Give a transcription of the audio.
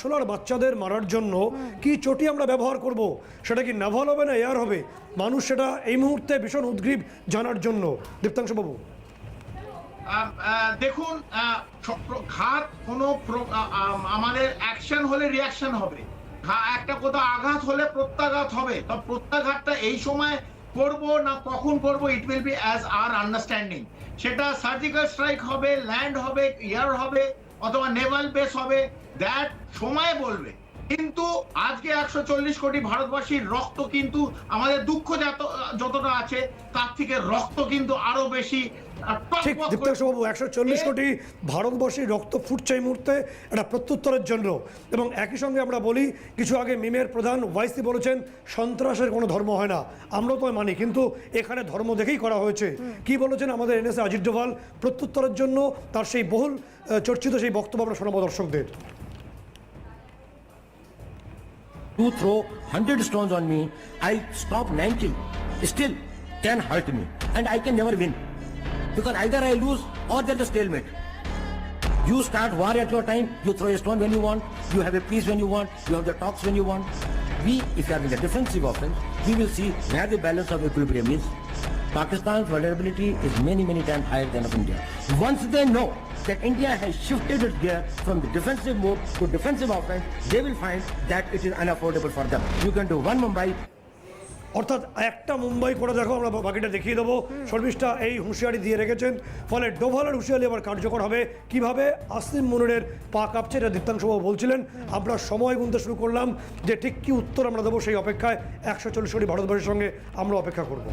Solar বাচ্চাদের মারার জন্য কি চটি আমরা ব্যবহার করব? সেটা কি নাভাল হবে না এয়ার হবে? মানুষ সেটা এই মুহূর্তে ভীষণ উদ্গ্রীব জানার জন্য। দীপ্তাংশ বাবু। দেখুন ঘাত কোনো আমাদের অ্যাকশন হলে রিয়াকশন হবে। একটা কোথাও আঘাত হলে প্রত্যাঘাত হবে। তো প্রত্যাঘাতটা এই সময় করব না কখন করব? It will be as our understanding সেটা সার্জিক্যাল স্ট্রাইক হবে ল্যান্ড হবে এয়ার হবে। অথবা নেভাল বেস হবে দ্যাট সময় বলবে। কিন্তু আজকে একশো চল্লিশ কোটি ভারতবাসীর রক্ত কিন্তু আমাদের দুঃখ যত যতটা আছে তার থেকে রক্ত কিন্তু আরও বেশি ঠিক একশো চল্লিশ কোটি ভারতবর্ষী রক্ত ফুটছে এই মুহূর্তে একটা প্রত্যুত্তরের জন্য। এবং একই সঙ্গে আমরা বলি কিছু আগে মিমের প্রধান ওয়াইসি বলেছেন সন্ত্রাসের কোনো ধর্ম হয় না। আমরাও তো মানি কিন্তু এখানে ধর্ম দেখেই করা হয়েছে। কি বলেছেন আমাদের এনএসএ অজিত ডোভাল? প্রত্যুত্তরের জন্য তার সেই বহুল আহ, চর্চিত সেই বক্তব্য আমরা শোনাবো দর্শকদের। You throw 100 stones on me, I stop 90. Still, 10 hurt me. And I can never win. Because either I lose or there's a stalemate. You start war at your time, you throw a stone when you want, you have a peace when you want, you have the talks when you want. We, if you are in the defensive offense, we will see where the balance of equilibrium is. Pakistan's vulnerability is many, many times higher than of India. Once they know that India has shifted its gear from the defensive mode to defensive offense, they will find that it is unaffordable for them. You can do one Mumbai, অর্থাৎ একটা মুম্বাই করে দেখো আমরা বাকিটা দেখিয়ে দেবো শর্মিষ্ঠা এই হুঁশিয়ারি দিয়ে রেখেছেন ফলে ডোভালের হুঁশিয়ারি আবার কার্যকর হবে কীভাবে আসিম মুনুরের পা কাঁপছে এটা দীপ্তাংশবাবু বলছিলেন আমরা সময় গুনতে শুরু করলাম যে ঠিক কি উত্তর আমরা দেবো সেই অপেক্ষায় একশো চল্লিশ কোটি ভারতবর্ষের সঙ্গে আমরা অপেক্ষা করব